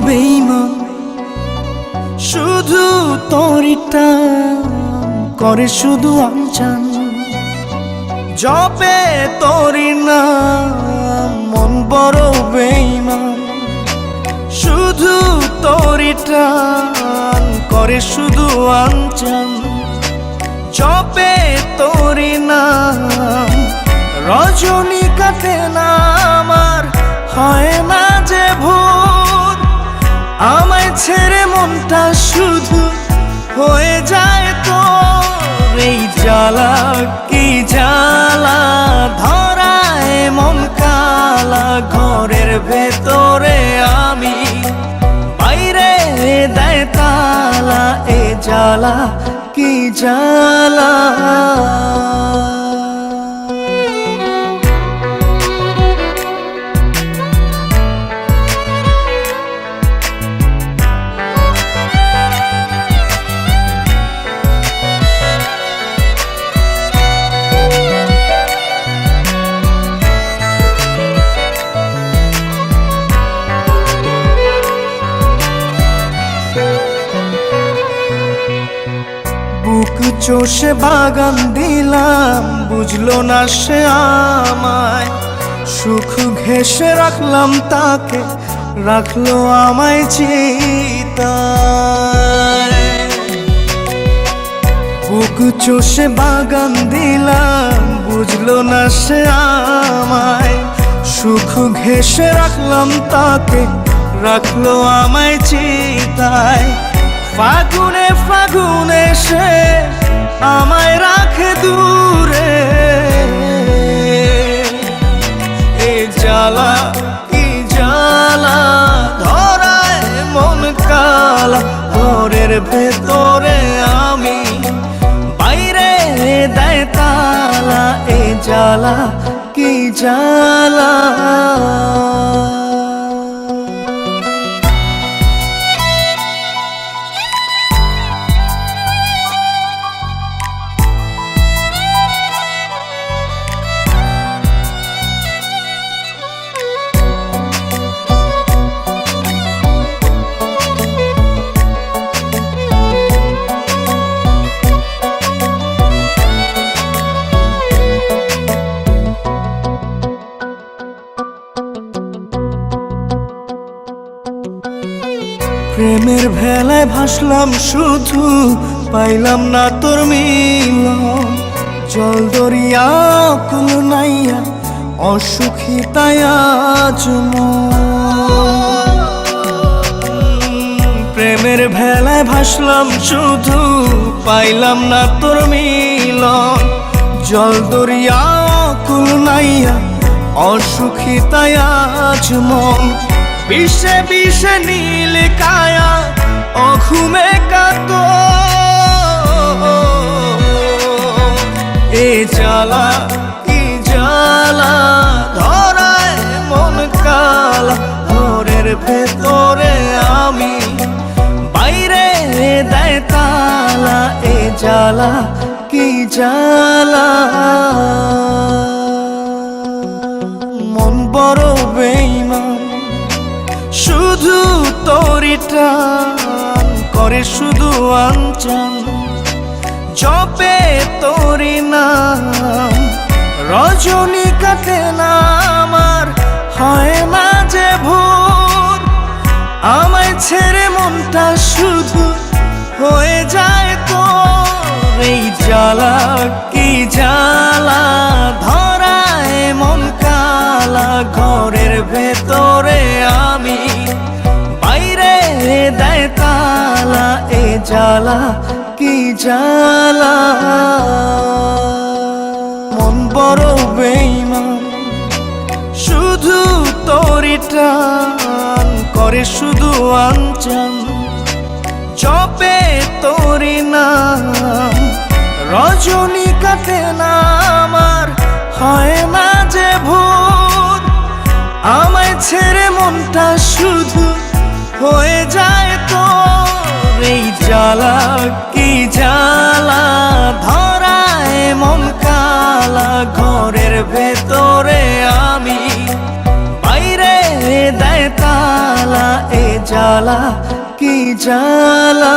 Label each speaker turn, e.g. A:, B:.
A: বেইমান শুধু তোরিটা করে শুধু আনচান জপে তোরি নাম মন বড় বেইমান শুধু তোরিটা করে শুধু আনচান জপে তোরি নাম রজনী কাটে না আমার, হয় না ছেড়ে মনটা শুধু হয়ে যায় তো এই জ্বালা, কি জ্বালা, ধরায় মন কালা, ঘরের ভেতরে আমি বাইরে দেয় তালা। এ জ্বালা, কি জ্বালা? বুক চষে বাগান দিলাম, বুঝলো না সে আমায়। সুখ ঘেসে রাখলাম তাকে, রাখল আমায় চিতায়। বুক চষে বাগান দিলাম, বুঝলো না সে আমায়। সুখ ঘেসে রাখলাম তাকে, রাখল আমায় চিতায়। ফাগুনে ফাগুনে সে আমায় রাখে দূরে। এ জ্বালা, কি জ্বালা, ধরায় মন কালা, ঘরের ভেতরে আমি বাইরে দেয় তালা। এ জ্বালা, কি জ্বালা? প্রেমের ভেলায় ভাসলাম শুধু, পাইলাম না তোর মিল জল দরিয়া কুল নাইয়া, অসুখী তাই আজ প্রেমের ভেলায় ভাসলাম শুধু, পাইলাম না তোর মিলন। জল দরিয়া কুল নাইয়া, অসুখী তাই আজ মন। বিষে বিষে নীল কায়া, অঘুমে কাত এ জ্বালা, কি জ্বালা, ধরায় মন কালা। ঘরের ভেতরে আমি, বাইরে দেয় তালা। এ জ্বালা, কি জ্বালা। মন বড় বেইমান শুধু তোরিটা করে শুধু আনচান জপে তোরি নাম। রজনী কাটে না আমার হয় না যে ভোর আমায় ছেড়ে মনটা শুধু হয়ে যায় তো এই জ্বালা কি জ্বালা? ধরায় মন কালা ঘরের ভেতরে জ্বালা, কি জ্বালা? মন বড় বেইমান শুধু তোরিটা করে শুধু আনচান। জপে তোরি নাম রজনী কাটে না আমার হয় না যে ভোর আমায় ছেড়ে মনটা শুধু হয়ে যায় এই জ্বালা, কি জ্বালা? ধরায় মন কালা, ঘরের ভেতরে আমি, বাইরে দেয় তালা, এ জ্বালা, কি জ্বালা?